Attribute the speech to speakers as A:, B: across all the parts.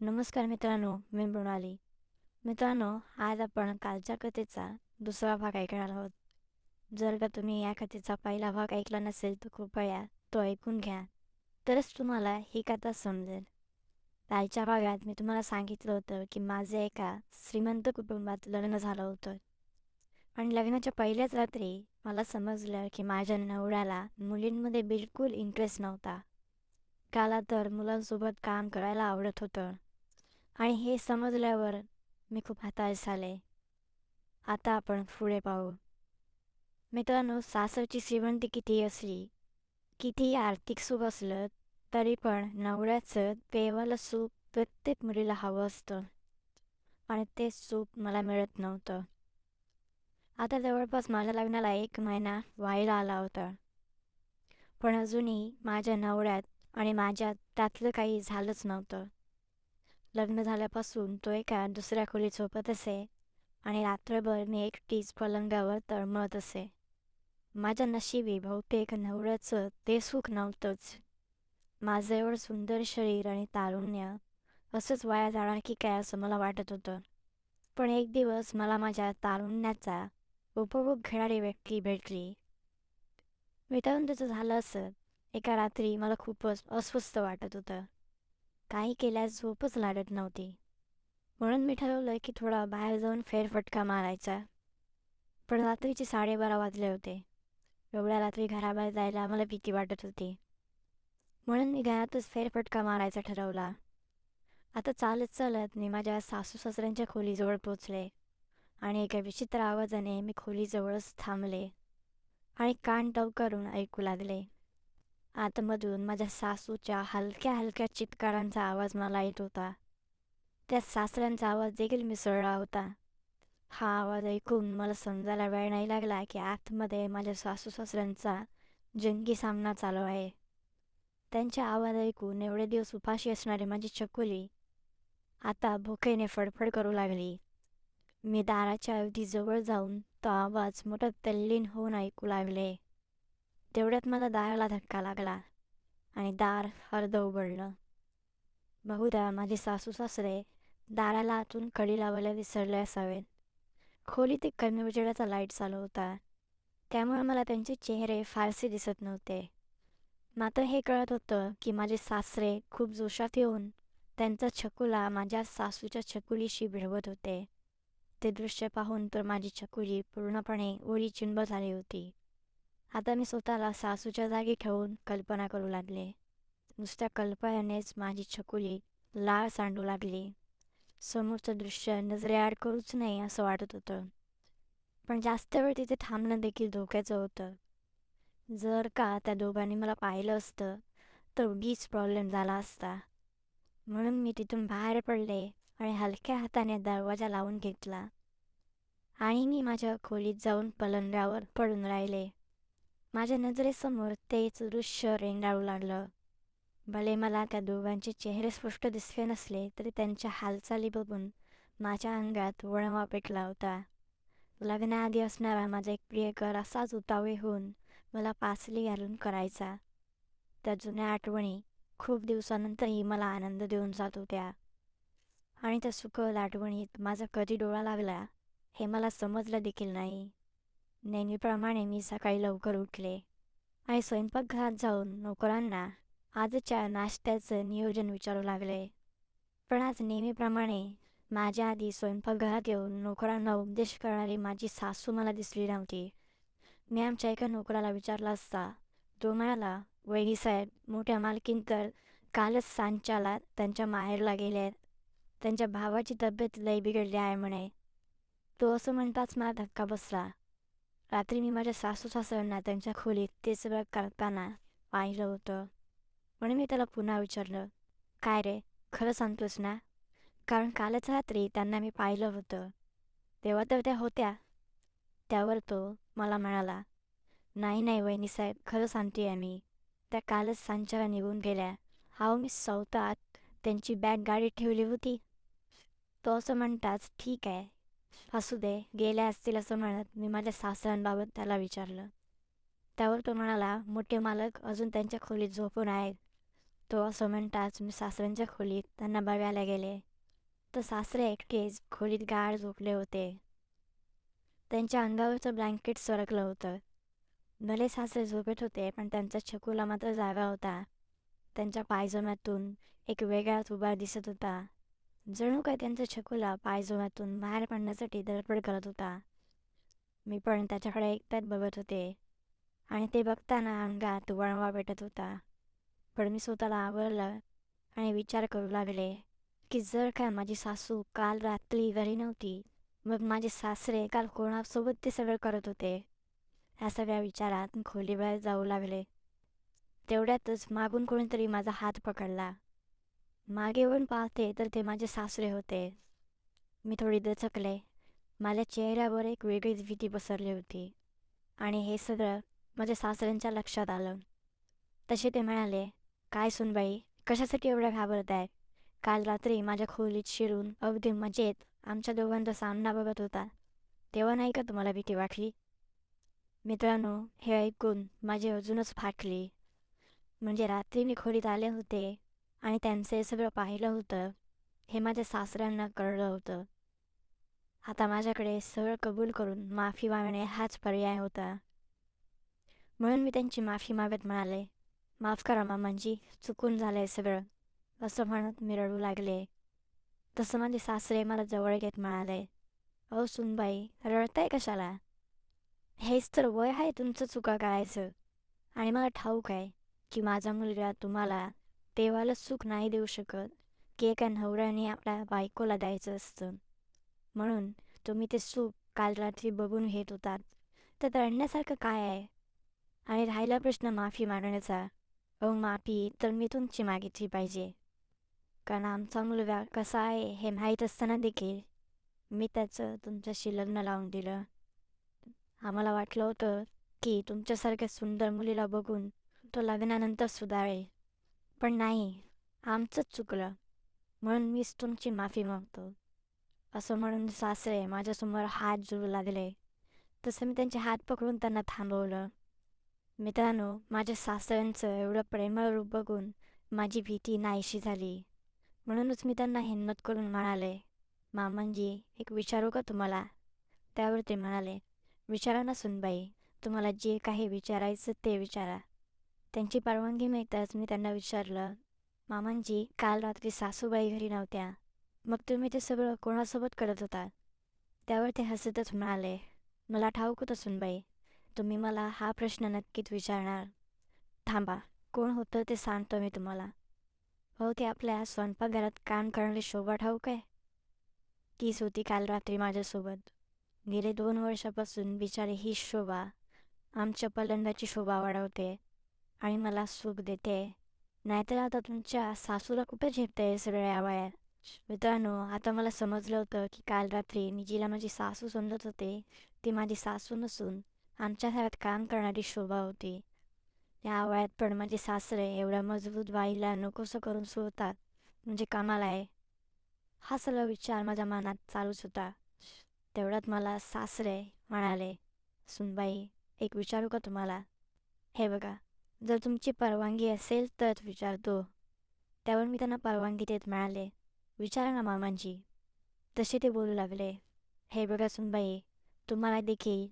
A: नमस्कार मित्रांनो मी मृणाली. मित्रांनो आज आपण कालच्या कथेचा दुसरा भाग ऐकणार आहोत. जर का तुम्ही या कथेचा पहिला भाग ऐकला नसेल तर कृपया तो ऐकून घ्या. तरच तुम्हाला ही कथा समजेल. कालच्या भागात मी तुम्हाला सांगितलं होतं की माझे एका श्रीमंत कुटुंबात लग्न झालं होतं. पण लग्नाच्या पहिल्याच रात्री मला समजलं की माझ्या नवऱ्याला मुलींमध्ये बिलकुल इंटरेस्ट नव्हता. काला तर मुलांसोबत काम करायला आवडत होतं. आणि हे समजल्यावर मी खूप हताश झाले. आता आपण पुढे पाहू. मित्रांनो सासरची श्रीमंती किती असली कितीही आर्थिक सुख असलं तरी पण नवऱ्याचं पेवालं सुख प्रत्येक मुलीला हवं असतं. आणि ते सुख मला मिळत नव्हतं. आता जवळपास माझ्या लग्नाला एक महिना व्हायला आला होता. पण अजूनही माझ्या नवऱ्यात आणि माझ्यात त्यातलं काही झालंच नव्हतं. लग्न झाल्यापासून तो एका दुसऱ्या खोलीत झोपत असे आणि रात्रभर मी एकटीच पलंगावर तळमळत असे. माझ्या नशिबी बहुतेक नवऱ्याचं ते सुख नव्हतंच. माझं एवढं सुंदर शरीर आणि तारुण्य असंच वाया जाणार की काय असं मला वाटत होतं. पण एक दिवस मला माझ्या तारुण्याचा उपभोग घेणारी व्यक्ती भेटली. विटाळून त्याचं झालं असं एका रात्री मला खूपच अस्वस्थ वाटत होतं. काही केल्यास झोपच लागत नव्हती. म्हणून मी ठरवलं की थोडा बाहेर जाऊन फेरफटका मारायचा. पण रात्रीचे साडेबारा वाजले होते. एवढ्या रात्री घराबाहेर जायला मला भीती वाटत होती. म्हणून मी घरातच फेरफटका मारायचा ठरवला. आता चालत चालत मी माझ्या सासू सासऱ्यांच्या खोलीजवळ पोचले आणि एका विचित्र आवाजाने मी खोलीजवळच थांबले आणि कान टव करून ऐकू लागले. आतमधून माझ्या सासूच्या हलक्या हलक्या चित्कारांचा आवाज मला येत होता. त्या सासऱ्यांचा आवाज देखील मिसळला होता. हा आवाज ऐकून मला समजायला वेळ नाही लागला की आतमध्ये माझ्या सासू सासऱ्यांचा जंगी सामना चालू आहे. त्यांच्या आवाज ऐकून एवढे दिवस उपाशी असणारी माझी चकोली आता भुकेने फडफड करू लागली. मी दाराच्या अगदी जवळ जाऊन तो आवाज मोठा तल्लीन होऊन ऐकू लागले. तेवढ्यात मला दाराला धक्का लागला आणि दार अर्ध उघडलं. बहुधा माझे सासू सासरे दाराला आतून कडी लावायला विसरले असावेत. खोलीत एक कमी उजेडाचा लाइट चालू होता. त्यामुळे मला त्यांचे चेहरे फारसे दिसत नव्हते. मात्र हे कळत होतं की माझे सासरे खूप जोशात येऊन त्यांचा छकुला माझ्या सासूच्या छकुलीशी भिडवत होते. ते दृश्य पाहून तर माझी छकुली पूर्णपणे ओळी चिंब झाली होती. आता मी स्वतःला सासूच्या जागी ठेवून कल्पना करू लागले. नुसत्या कल्पनेच माझी छकुली लाळ सांडू लागली. समोरचं दृश्य नजरेआड करूच नाही असं वाटत होतं. पण जास्त वेळ तिथे थांबणं देखील धोक्याचं होतं. जर का त्या दोघांनी मला पाहिलं असतं तर उगीच प्रॉब्लेम झाला असता. म्हणून मी तिथून बाहेर पडले आणि हलक्या हाताने दरवाजा लावून घेतला. आणि मी माझ्या खोलीत जाऊन पलंगावर पडून राहिले. माझ्या नजरेसमोर तेच दृश्य रेंगाळू लागलं. भले मला त्या दोघांचे चेहरे स्पष्ट दिसले नसले तरी त्यांच्या हालचाली बघून माझ्या अंगात वळवा पेटला होता. लग्नाआधी असणारा माझा एक प्रियकर असाच उतावळी होऊन मला पासली घालून करायचा. त्या जुन्या आठवणी खूप दिवसानंतरही मला आनंद देऊन जात होत्या. आणि त्या सुखद आठवणीत माझा कधी डोळा लागला हे मला समजलं देखील नाही. नेहमीप्रमाणे मी सकाळी लवकर उठले आणि स्वयंपाकघरात जाऊन नोकरांना आजच्या नाश्त्याचं नियोजन विचारू लागले पण आज नेहमीप्रमाणे माझ्या आधी स्वयंपाकघरात येऊन नोकरांना उपदेश करणारी माझी सासू मला दिसली नव्हती मी आमच्या एका नोकराला विचारला असता तो म्हणाला वैगी साहेब मोठ्या मालकीन तर कालच सांच्याला त्यांच्या माहेरला गेले त्यांच्या भावाची तब्येत लय बिघडली आहे म्हणे तो असं म्हणताच मला धक्का बसला रात्री मी माझ्या सासू सासऱ्यांना त्यांच्या खोलीत ते सगळं करताना पाहिलं होतं. म्हणून मी त्याला पुन्हा विचारलं काय रे खरं सांगतोस ना? कारण कालच रात्री त्यांना मी पाहिलं होतं. तेव्हा तर त्या होत्या. त्यावर तो मला म्हणाला नाही नाही वहिनीसाहेब खरं सांगते आहे मी. त्या कालच सांच्याला निघून गेल्या. हा मी सवतात त्यांची बॅग गाडी ठेवली होती. तो असं म्हणताच ठीक आहे असू दे गेल्या असतील असं म्हणत मी माझ्या सासऱ्यांबाबत त्याला विचारलं. त्यावर तो म्हणाला मोठे मालक अजून त्यांच्या खोलीत झोपून आहेत. तो असं म्हणताच मी सासऱ्यांच्या खोलीत त्यांना बघायला गेले. तर सासरे एकटेच खोलीत गाढ झोपले होते. त्यांच्या अंगावरचं ब्लँकेट सरकलं होतं. भले सासरे झोपेत होते पण त्यांचा छकुला मात्र जागा होता. त्यांच्या पायजम्यातून एक वेगळाच उभा दिसत होता. जणू काय त्यांचा छकुला पायजम्यातून बाहेर पडण्यासाठी धडपड करत होता. मी पण त्याच्याकडे एकट्यात बघत होते. आणि ते बघताना अंगात वळवा भेटत होता. पण मी स्वतःला आवरलं आणि विचार करू लागले की जर का माझी सासू काल रात्री घरी नव्हती मग माझे सासरे काल कोणासोबत ते सगळं करत होते? या सगळ्या विचारात खोलीबाहेर जाऊ लागले. तेवढ्यातच मागून कोणीतरी माझा हात पकडला. मागे वळून पाहते तर ते माझे सासरे होते. मी थोडी दचकले. माझ्या चेहऱ्यावर एक वेगळीच भीती पसरली होती. आणि हे सगळं माझ्या सासऱ्यांच्या लक्षात आलं. तसे ते म्हणाले काय सुनबाई कशासाठी एवढं घाबरत आहे काल रात्री माझ्या खोलीत शिरून अगदी मजेत आमच्या दोघांचा सामना बघत होता. तेव्हा नाही का तुम्हाला भीती वाटली? मित्रांनो हे ऐकून माझी अजूनच फाटली. म्हणजे रात्री मी खोलीत आले होते आणि त्यांचे सगळं पाहिलं होतं हे माझ्या सासऱ्यांना कळलं होतं. आता माझ्याकडे सगळं कबूल करून माफी मागणे हाच पर्याय होता. म्हणून मी त्यांची माफी मागत म्हणाले माफ करा मामांजी चुकून झालं आहे सगळं असं म्हणत मी रडू लागले. तसं माझे सासरे मला जवळ घेत म्हणाले अहो सुनबाई रडताय कशाला? हेच तर वय आहे तुमचं चुका करायचं. आणि मला ठाऊक आहे की माझा मुलगा तुम्हाला देवाला सुख नाही देऊ शकत. की एका नवऱ्याने आपल्या बायकोला द्यायचं असतं. म्हणून तुम्ही ते सुख काल रात्री बघून घेत होतात. तर रडण्यासारखं काय आहे? आणि राहिला प्रश्न माफी मागण्याचा. अहो माफी तर मी तुमची मागितली पाहिजे. कारण आमचा मुलगा कसा आहे हे माहीत असताना देखील मी त्याचं तुमच्याशी लग्न लावून दिलं. आम्हाला वाटलं होतं की तुमच्यासारख्या सुंदर मुलीला बघून तो लग्नानंतर सुधारेल. पण नाही आमचंच चुकलं. म्हणून मीच तुमची माफी मागतो. असं म्हणून सासरे माझ्यासमोर हात जुळू लागले. तसं मी त्यांचे हात पकडून त्यांना थांबवलं. मित्रांनो माझ्या सासऱ्यांचं एवढं प्रेमळ रूप बघून माझी भीती नाहीशी झाली. म्हणूनच मी त्यांना हिंमत करून म्हणाले मामांजी एक विचारू का तुम्हाला? त्यावर ते म्हणाले विचारा ना सुनबाई तुम्हाला जे काही विचारायचं ते विचारा. त्यांची परवानगी मिळताच मी त्यांना विचारलं मामांजी काल रात्री सासूबाई घरी नव्हत्या. मग तुम्ही ते सगळं कोणासोबत करत होता? त्यावर ते हसतच म्हणाले मला ठाऊक असून बाई तुम्ही मला हा प्रश्न नक्कीच विचारणार. थांबा कोण होतं ते सांगतो मी तुम्हाला. हो ते आपल्या स्वयंपाकघरात काम करणारी शोभा ठाऊक आहे. तीच होती काल रात्री माझ्यासोबत. गेले दोन वर्षापासून बिचारी ही शोभा. आमच्या पलंदाची शोभा वाढवते. आणि मला सुख देते. नाहीतर आता तुमच्या सासूला कुठे झेपते सगळ्या वयात मित्रांनो आता मला समजलं होतं की काल रात्री मी जिला माझी सासू समजत होते. ती माझी सासू नसून आमच्या घरात काम करणारी शोभा होती. या वयात पण माझे सासरे एवढ्या मजबूत बाईला नकोसं करून सोडतात. म्हणजे कामाला आहे. हा सगळा विचार माझ्या मनात चालूच होता. तेवढ्यात मला सासरे म्हणाले सुनबाई एक विचारू का तुम्हाला? हे बघा जर तुमची परवानगी असेल तर विचारतो. त्यावर मी त्यांना परवानगी देत मिळाले विचारा ना मामांची. तसे ते बोलू लागले. हे बघा सुनबाई तुम्हाला देखील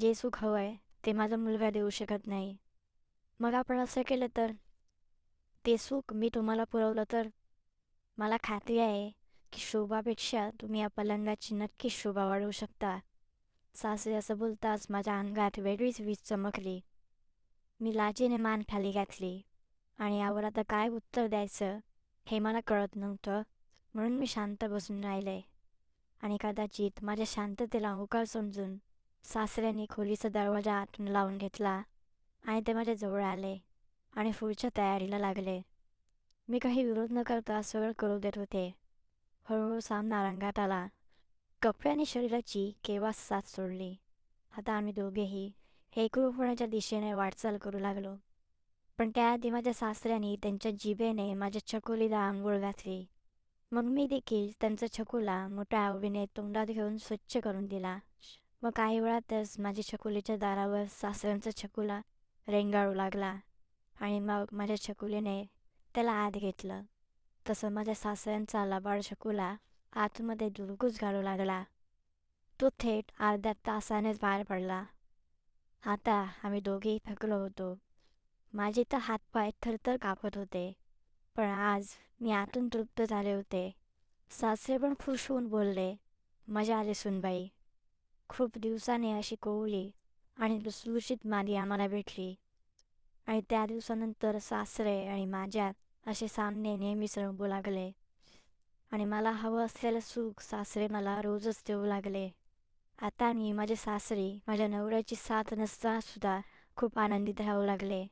A: जे सुख हवं आहे ते माझा मुलगा देऊ शकत नाही. मग आपण असं केलं तर? ते सुख मी तुम्हाला पुरवलं तर? मला खात्री आहे की शोभापेक्षा तुम्ही या पलंगाची नक्कीच शोभा वाढवू शकता. सासरे असं बोलताच माझ्या अंगात वेगळीच वीज चमकली. मी लाजेने मान खाली घातली. आणि यावर आता काय उत्तर द्यायचं हे मला कळत नव्हतं. म्हणून मी शांत बसून राहिले. आणि कदाचित माझ्या शांततेला होकार समजून सासऱ्याने खोलीचा दरवाजा आतून लावून घेतला आणि ते माझ्या जवळ आले आणि पुढच्या तयारीला लागले. मी काही विरोध न करता सगळं करू देत होते. हळूहळू सामना रंगात आला. कपड्याने शरीराची केव्हा साथ सोडली. आता आम्ही दोघेही एकरूप होण्याच्या दिशेने वाटचाल करू लागलो. पण त्याआधी माझ्या सासऱ्याने त्यांच्या जिभेने माझ्या छकुलीला आंघोळ घातली. मग मी देखील त्यांचा छकुला मोठ्या आवडीने तोंडात घेऊन स्वच्छ करून दिला. मग काही वेळातच माझ्या छकुलीच्या दारावर सासऱ्यांचा छकुला रेंगाळू लागला आणि मग माझ्या छकुलीने त्याला आत घेतलं. तसं माझ्या सासऱ्यांचा लबाड छकुला आतमध्ये दुरगूस घालू लागला. तो थेट अर्ध्या तासानेच बाहेर पडला. आता आम्ही दोघेही थकलो होतो. माझे तर हातपाय थरथर कापत होते. पण आज मी आतून तृप्त झाले होते. सासरे पण खुश होऊन बोलले मजा आली सुनबाई. खूप दिवसाने अशी कोवळी आणि लुसलुशीत मादी आम्हाला भेटली. आणि त्या दिवसानंतर सासरे आणि माझ्यात असे सामने नेहमीच रंगू लागले आणि मला हवं असलेलं सुख सासरे मला रोजच देऊ लागले. आता मी माझे सासरी माझ्या नवऱ्याची साथ नसतासुद्धा खूप आनंदित राहू लागले.